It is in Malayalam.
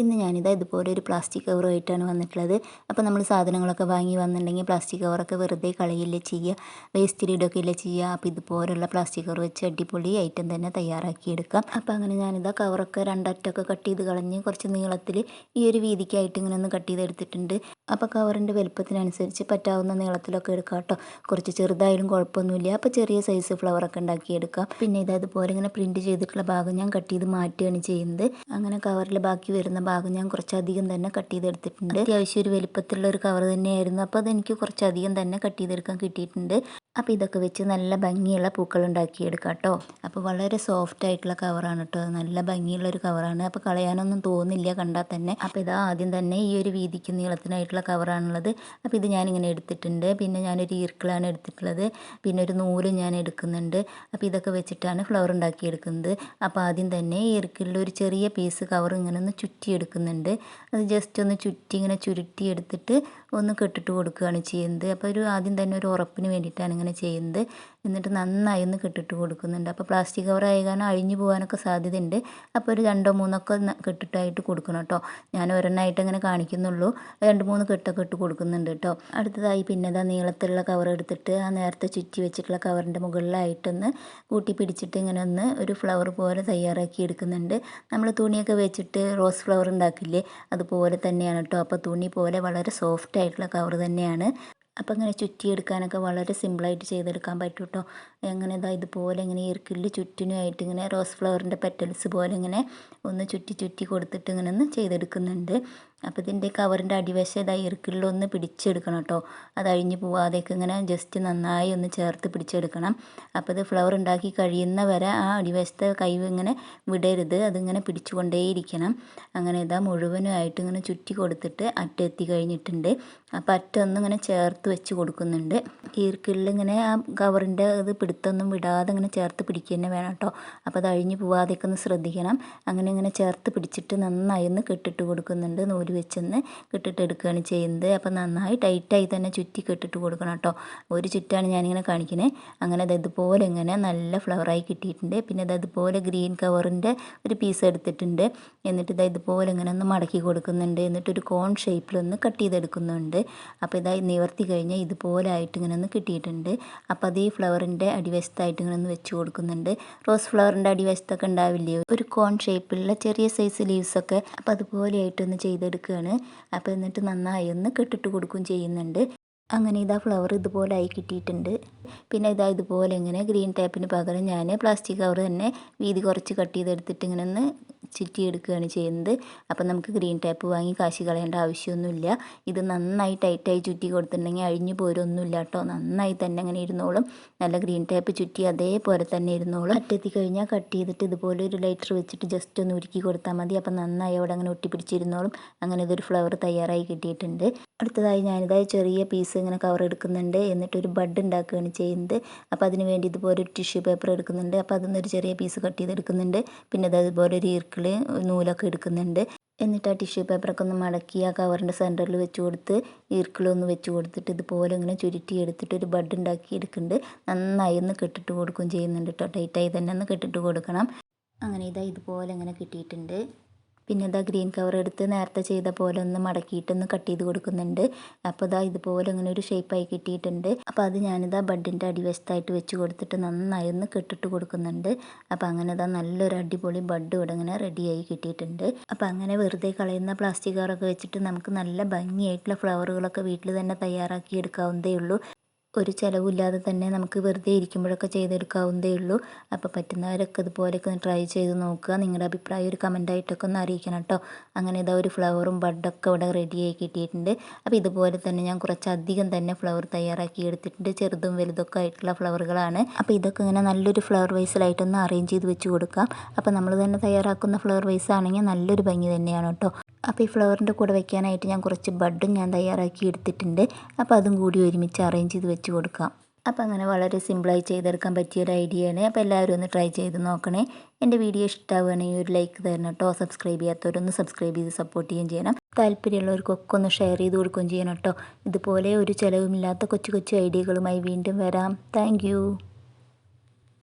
ഇന്ന് ഞാനിതാ ഇതുപോലെ ഒരു പ്ലാസ്റ്റിക് കവറുമായിട്ടാണ് വന്നിട്ടുള്ളത്. അപ്പോൾ നമ്മൾ സാധനങ്ങളൊക്കെ വാങ്ങി വന്നിട്ടുണ്ടെങ്കിൽ പ്ലാസ്റ്റിക് കവറൊക്കെ വെറുതെ കളയില്ല ചെയ്യുക? വേസ്റ്റിൽ ഇല്ല ചെയ്യുക? അപ്പോൾ ഇതുപോലുള്ള പ്ലാസ്റ്റിക് കവർ വെച്ച് അടിപൊളി ഐറ്റം തന്നെ തയ്യാറാക്കിയെടുക്കാം. അപ്പോൾ അങ്ങനെ ഞാനിതാ കവറൊക്കെ രണ്ടറ്റൊക്കെ കട്ട് ചെയ്ത് കളഞ്ഞ് കുറച്ച് നീളത്തിൽ ഈ ഒരു വീതിക്കായിട്ട് ഇങ്ങനെ ഒന്ന് കട്ട് ചെയ്തെടുത്തിട്ടുണ്ട്. അപ്പോൾ കവറിന്റെ വലുപ്പത്തിനനുസരിച്ച് പറ്റാവുന്ന നീളത്തിലൊക്കെ എടുക്കാം കേട്ടോ. കുറച്ച് ചെറുതായാലും കുഴപ്പമൊന്നുമില്ല. അപ്പോൾ ചെറിയ സൈസ് ഫ്ലവറൊക്കെ ഉണ്ടാക്കിയെടുക്കാം. പിന്നെ ഇത് അതുപോലെ ഇങ്ങനെ പ്രിന്റ് ചെയ്തിട്ടുള്ള ഭാഗം ഞാൻ കട്ട് ചെയ്ത് മാറ്റുകയാണ് ചെയ്യുന്നത്. അങ്ങനെ കവറിൽ ബാക്കി വരുന്ന ഭാഗം ഞാൻ കുറച്ചധികം തന്നെ കട്ട് ചെയ്തെടുത്തിട്ടുണ്ട്. അത്യാവശ്യം ഒരു വലിപ്പത്തിലുള്ള ഒരു കവർ തന്നെയായിരുന്നു. അപ്പോൾ അതെനിക്ക് കുറച്ചധികം തന്നെ കട്ട് ചെയ്തെടുക്കാൻ കിട്ടിയിട്ടുണ്ട്. അപ്പോൾ ഇതൊക്കെ വെച്ച് നല്ല ഭംഗിയുള്ള പൂക്കൾ ഉണ്ടാക്കിയെടുക്കാം കേട്ടോ അപ്പോൾ വളരെ സോഫ്റ്റ് ആയിട്ടുള്ള കവറാണ് കേട്ടോ നല്ല ഭംഗിയുള്ള ഒരു കവറാണ് അപ്പോൾ കളയാനൊന്നും തോന്നില്ല കണ്ടാൽ തന്നെ. അപ്പോൾ ഇത് ആദ്യം തന്നെ ഈ ഒരു വീതിക്ക് നീളത്തിനായിട്ടുള്ള കവറാണുള്ളത് അപ്പോൾ ഇത് ഞാനിങ്ങനെ എടുത്തിട്ടുണ്ട്. പിന്നെ ഞാനൊരു ഈർക്കിളാണ് എടുത്തിട്ടുള്ളത്. പിന്നെ ഒരു നൂൽ ഞാൻ എടുക്കുന്നുണ്ട്. അപ്പോൾ ഇതൊക്കെ വെച്ചിട്ടാണ് ഫ്ലവർ ഉണ്ടാക്കിയെടുക്കുന്നത്. അപ്പോൾ ആദ്യം തന്നെ ഈർക്കിളിൽ ഒരു ചെറിയ പീസ് കവർ ഇങ്ങനെ ഒന്ന് ചുറ്റി എടുക്കുന്നുണ്ട്. അത് ജസ്റ്റ് ഒന്ന് ചുറ്റി ഇങ്ങനെ ചുരുട്ടി എടുത്തിട്ട് ഒന്ന് കെട്ടിട്ട് കൊടുക്കുകയാണ് ചെയ്യുന്നത്. അപ്പോൾ ഒരു ആദ്യം തന്നെ ഒരു ഉറപ്പിന് വേണ്ടിയിട്ടാണ് ഇങ്ങനെ ചെയ്യുന്നത്. എന്നിട്ട് നന്നായി ഒന്ന് കെട്ടിട്ട് കൊടുക്കുന്നുണ്ട്. അപ്പോൾ പ്ലാസ്റ്റിക് കവർ ആയി കാരണം അഴിഞ്ഞു പോകാനൊക്കെ സാധ്യതയുണ്ട്. അപ്പോൾ ഒരു രണ്ടോ മൂന്നൊക്കെ കെട്ടിട്ടായിട്ട് കൊടുക്കണം കേട്ടോ ഞാൻ ഒരെണ്ണമായിട്ട് അങ്ങനെ കാണിക്കുന്നുള്ളൂ. രണ്ട് മൂന്ന് കെട്ടൊക്കെ ഇട്ട് കൊടുക്കുന്നുണ്ട് കേട്ടോ അടുത്തതായി പിന്നെ ഇതാ നീളത്തിലുള്ള കവർ എടുത്തിട്ട് ആ നേരത്തെ ചുറ്റി വെച്ചിട്ടുള്ള കവറിന്റെ മുകളിലായിട്ടൊന്ന് കൂട്ടി പിടിച്ചിട്ട് ഇങ്ങനെ ഒന്ന് ഒരു ഫ്ലവർ പോലെ തയ്യാറാക്കി എടുക്കുന്നുണ്ട്. നമ്മൾ തുണിയൊക്കെ വെച്ചിട്ട് റോസ് ഫ്ലവർ ഉണ്ടാക്കില്ലേ? അതുപോലെ തന്നെയാണ് കേട്ടോ അപ്പോൾ തുണി പോലെ വളരെ സോഫ്റ്റ് ആയിട്ടുള്ള കവർ തന്നെയാണ്. അപ്പോൾ ഇങ്ങനെ ചുറ്റിയെടുക്കാനൊക്കെ വളരെ സിമ്പിളായിട്ട് ചെയ്തെടുക്കാൻ പറ്റും കേട്ടോ എങ്ങനെ ഇതാ ഇതുപോലെ ഇങ്ങനെ ഇറുക്കിൽ ചുറ്റിനുമായിട്ട് ഇങ്ങനെ റോസ് ഫ്ലവറിന്റെ പെറ്റൽസ് പോലെ ഇങ്ങനെ ഒന്ന് ചുറ്റി ചുറ്റി കൊടുത്തിട്ട് ഇങ്ങനെ ഒന്ന് ചെയ്തെടുക്കുന്നുണ്ട്. അപ്പോൾ ഇതിന്റെ കവറിന്റെ അടിവശം ഇതാ ഒന്ന് പിടിച്ചെടുക്കണം കേട്ടോ. അത് അഴിഞ്ഞു പോവാതെയൊക്കെ ഇങ്ങനെ ജസ്റ്റ് നന്നായി ഒന്ന് ചേർത്ത് പിടിച്ചെടുക്കണം. അപ്പോൾ ഇത് ഫ്ലവർ ഉണ്ടാക്കി കഴിയുന്ന വരെ ആ അടിവശത്തെ കൈ ഇങ്ങനെ വിടരുത് അതിങ്ങനെ പിടിച്ചുകൊണ്ടേയിരിക്കണം. അങ്ങനെ ഇതാ മുഴുവനുമായിട്ട് ഇങ്ങനെ ചുറ്റി കൊടുത്തിട്ട് അറ്റെത്തി കഴിഞ്ഞിട്ടുണ്ട്. അപ്പോൾ അറ്റൊന്നും ഇങ്ങനെ ചേർത്ത് വെച്ച് കൊടുക്കുന്നുണ്ട്. ഈർക്കിളിൽ ഇങ്ങനെ ആ കവറിന്റെ ഇത് പിടുത്തൊന്നും വിടാതെ ഇങ്ങനെ ചേർത്ത് പിടിക്കുക തന്നെ വേണം കേട്ടോ. അപ്പോൾ അത് അഴിഞ്ഞു പോവാതെയൊക്കെ ഒന്ന് ശ്രദ്ധിക്കണം. അങ്ങനെ ഇങ്ങനെ ചേർത്ത് പിടിച്ചിട്ട് നന്നായി ഒന്ന് കെട്ടിട്ട് കൊടുക്കുന്നുണ്ട് വെച്ചൊന്ന് കെട്ടിട്ട് എടുക്കുകയാണ് ചെയ്യുന്നത്. അപ്പോൾ നന്നായി ടൈറ്റായി തന്നെ ചുറ്റി കെട്ടിട്ട് കൊടുക്കണം കേട്ടോ. ഒരു ചുറ്റാണ് ഞാനിങ്ങനെ കാണിക്കുന്നത് അങ്ങനെ അത് ഇതുപോലെ ഇങ്ങനെ നല്ല ഫ്ലവറായി കിട്ടിയിട്ടുണ്ട്. പിന്നെ അത് അതുപോലെ ഗ്രീൻ കവറിന്റെ ഒരു പീസ് എടുത്തിട്ടുണ്ട്. എന്നിട്ട് ഇതാ ഇതുപോലെ ഇങ്ങനെ ഒന്ന് മടക്കി കൊടുക്കുന്നുണ്ട്. എന്നിട്ട് ഒരു കോൺ ഷേപ്പിലൊന്ന് കട്ട് ചെയ്തെടുക്കുന്നുണ്ട്. അപ്പോൾ ഇതായി നിവർത്തി കഴിഞ്ഞാൽ ഇതുപോലെ ആയിട്ട് ഇങ്ങനെ ഒന്ന് കിട്ടിയിട്ടുണ്ട്. അപ്പോൾ അത് ഈ ഫ്ലവറിന്റെ അടിവശത്തായിട്ട് ഇങ്ങനെ ഒന്ന് വെച്ച് കൊടുക്കുന്നുണ്ട്. റോസ് ഫ്ലവറിന്റെ അടിവശത്തൊക്കെ ഉണ്ടാവില്ലേ? ഒരു കോൺ ഷേപ്പിലുള്ള ചെറിയ സൈസ് ലീവ്സൊക്കെ അപ്പോൾ അതുപോലെ ആയിട്ടൊന്ന് ചെയ്തെടുക്കുകയാണ് അപ്പോൾ എന്നിട്ട് നന്നായി ഒന്ന് കെട്ടിട്ട് കൊടുക്കുകയും ചെയ്യുന്നുണ്ട്. അങ്ങനെ ഇതാ ഫ്ലവർ ഇതുപോലെ ആയി കിട്ടിയിട്ടുണ്ട്. പിന്നെ ഇതാ ഇതുപോലെ ഇങ്ങനെ ഗ്രീൻ ടേപ്പിന് പകരം ഞാൻ പ്ലാസ്റ്റിക് കവർ തന്നെ വീതി കുറച്ച് കട്ട് ചെയ്തെടുത്തിട്ട് ഇങ്ങനെ ഒന്ന് ചുറ്റിയെടുക്കുകയാണ് ചെയ്യുന്നത്. അപ്പം നമുക്ക് ഗ്രീൻ ടേപ്പ് വാങ്ങി കാശി കളയേണ്ട ആവശ്യമൊന്നുമില്ല. ഇത് നന്നായി ടൈറ്റായി ചുറ്റി കൊടുത്തിട്ടുണ്ടെങ്കിൽ അഴിഞ്ഞു പോരൊന്നുമില്ല കേട്ടോ. നന്നായി തന്നെ അങ്ങനെ ഇരുന്നോളും. നല്ല ഗ്രീൻ ടേപ്പ് ചുറ്റി അതേപോലെ തന്നെ ഇരുന്നോളും. അറ്റത്തി കഴിഞ്ഞാൽ കട്ട് ചെയ്തിട്ട് ഇതുപോലെ ഒരു ലൈറ്റർ വെച്ചിട്ട് ജസ്റ്റ് ഒന്ന് ഉരുക്കി കൊടുത്താൽ മതി. അപ്പം നന്നായി അവിടെ അങ്ങനെ ഒട്ടിപ്പിടിച്ചിരുന്നോളും അങ്ങനെ ഇതൊരു ഫ്ലവർ തയ്യാറായി കിട്ടിയിട്ടുണ്ട്. അടുത്തതായി ഞാനിതായി ചെറിയ പീസ് ഇങ്ങനെ കവർ എടുക്കുന്നുണ്ട്. എന്നിട്ട് ഒരു ബഡ് ഉണ്ടാക്കുകയാണ് ചെയ്യുന്നത്. അപ്പോൾ അതിന് വേണ്ടി ഇതുപോലെ ഒരു ടിഷ്യൂ പേപ്പർ എടുക്കുന്നുണ്ട്. അപ്പോൾ അതിൽ നിന്നൊരു ചെറിയ പീസ് കട്ട് ചെയ്തെടുക്കുന്നുണ്ട് പിന്നെ അതുപോലെ ഒരു ഈർക്കിൾ നൂലൊക്കെ എടുക്കുന്നുണ്ട്. എന്നിട്ട് ആ ടിഷ്യൂ പേപ്പറൊക്കെ ഒന്ന് മടക്കി ആ കവറിന്റെ സെന്ററിൽ വെച്ച് കൊടുത്ത് ഈർക്കിളൊന്ന് വെച്ച് കൊടുത്തിട്ട് ഇതുപോലെ ഇങ്ങനെ ചുരുട്ടി എടുത്തിട്ട് ഒരു ബഡ് ഉണ്ടാക്കി എടുക്കുന്നുണ്ട്. നന്നായി ഒന്ന് കെട്ടിട്ട് കൊടുക്കുകയും ചെയ്യുന്നുണ്ട് കേട്ടോ ടൈറ്റായി തന്നെ ഒന്ന് കെട്ടിട്ട് കൊടുക്കണം. അങ്ങനെ ഇതാ ഇതുപോലെ ഇങ്ങനെ കിട്ടിയിട്ടുണ്ട്. പിന്നെ ഇതാ ഗ്രീൻ കവർ എടുത്ത് നേരത്തെ ചെയ്ത പോലെ ഒന്ന് മടക്കിയിട്ടൊന്ന് കട്ട് ചെയ്ത് കൊടുക്കുന്നുണ്ട്. അപ്പോൾ ഇതാ ഇതുപോലെ ഇങ്ങനെ ഒരു ഷേപ്പായി കിട്ടിയിട്ടുണ്ട്. അപ്പോൾ അത് ഞാനിതാ ബഡിന്റെ അടിവശത്തായിട്ട് വെച്ച് കൊടുത്തിട്ട് നന്നായി ഒന്ന് കെട്ടിട്ട് കൊടുക്കുന്നുണ്ട്. അപ്പോൾ അങ്ങനെ ഇതാ നല്ലൊരു അടിപൊളി ബഡ് ഇവിടെ ഇങ്ങനെ റെഡിയായി കിട്ടിയിട്ടുണ്ട്. അപ്പോൾ അങ്ങനെ വെറുതെ കളയുന്ന പ്ലാസ്റ്റിക് കവറൊക്കെ വെച്ചിട്ട് നമുക്ക് നല്ല ഭംഗിയായിട്ടുള്ള ഫ്ലവറുകളൊക്കെ വീട്ടിൽ തന്നെ തയ്യാറാക്കി എടുക്കാവുന്നതേ ഉള്ളൂ. ഒരു ചിലവില്ലാതെ തന്നെ നമുക്ക് വെറുതെ ഇരിക്കുമ്പോഴൊക്കെ ചെയ്തെടുക്കാവുന്നതേ ഉള്ളൂ. അപ്പോൾ പറ്റുന്നവരൊക്കെ ഇതുപോലെയൊക്കെ ഒന്ന് ട്രൈ ചെയ്ത് നോക്കുക. നിങ്ങളുടെ അഭിപ്രായം ഒരു കമന്റായിട്ടൊക്കെ ഒന്ന് അറിയിക്കണം കേട്ടോ. അങ്ങനെ ഇതാ ഒരു ഫ്ലവറും ബഡൊക്കെ ഇവിടെ റെഡിയായി കിട്ടിയിട്ടുണ്ട്. അപ്പോൾ ഇതുപോലെ തന്നെ ഞാൻ കുറച്ചധികം തന്നെ ഫ്ലവർ തയ്യാറാക്കി എടുത്തിട്ടുണ്ട്. ചെറുതും വലുതൊക്കെ ആയിട്ടുള്ള ഫ്ലവറുകളാണ് അപ്പോൾ ഇതൊക്കെ ഇങ്ങനെ നല്ലൊരു ഫ്ലവർ വൈസിലായിട്ടൊന്ന് അറേഞ്ച് ചെയ്ത് വെച്ച് കൊടുക്കാം. അപ്പോൾ നമ്മൾ തന്നെ തയ്യാറാക്കുന്ന ഫ്ലവർ വൈസ് ആണെങ്കിൽ നല്ലൊരു ഭംഗി തന്നെയാണ് കേട്ടോ. അപ്പോൾ ഈ ഫ്ലവറിന്റെ കൂടെ വെക്കാനായിട്ട് ഞാൻ കുറച്ച് ബഡും ഞാൻ തയ്യാറാക്കി എടുത്തിട്ടുണ്ട്. അപ്പോൾ അതും കൂടി ഒരുമിച്ച് അറേഞ്ച് ചെയ്ത് വെച്ച് കൊടുക്കാം. അപ്പോൾ അങ്ങനെ വളരെ സിമ്പിളായി ചെയ്തെടുക്കാൻ പറ്റിയ ഒരു ഐഡിയയാണ് അപ്പോൾ എല്ലാവരും ഒന്ന് ട്രൈ ചെയ്ത് നോക്കണേ. എന്റെ വീഡിയോ ഇഷ്ടമാവുകയാണെങ്കിൽ ഒരു ലൈക്ക് തരണം കേട്ടോ സബ്സ്ക്രൈബ് ചെയ്യാത്തവരൊന്ന് സബ്സ്ക്രൈബ് ചെയ്ത് സപ്പോർട്ട് ചെയ്യുകയും ചെയ്യണം. താല്പര്യമുള്ളവർക്കൊക്കെ ഒന്ന് ഷെയർ ചെയ്ത് കൊടുക്കുകയും ചെയ്യണം കേട്ടോ ഇതുപോലെ ഒരു ചിലവുമില്ലാത്ത കൊച്ചു കൊച്ചു ഐഡിയകളുമായി വീണ്ടും വരാം. താങ്ക്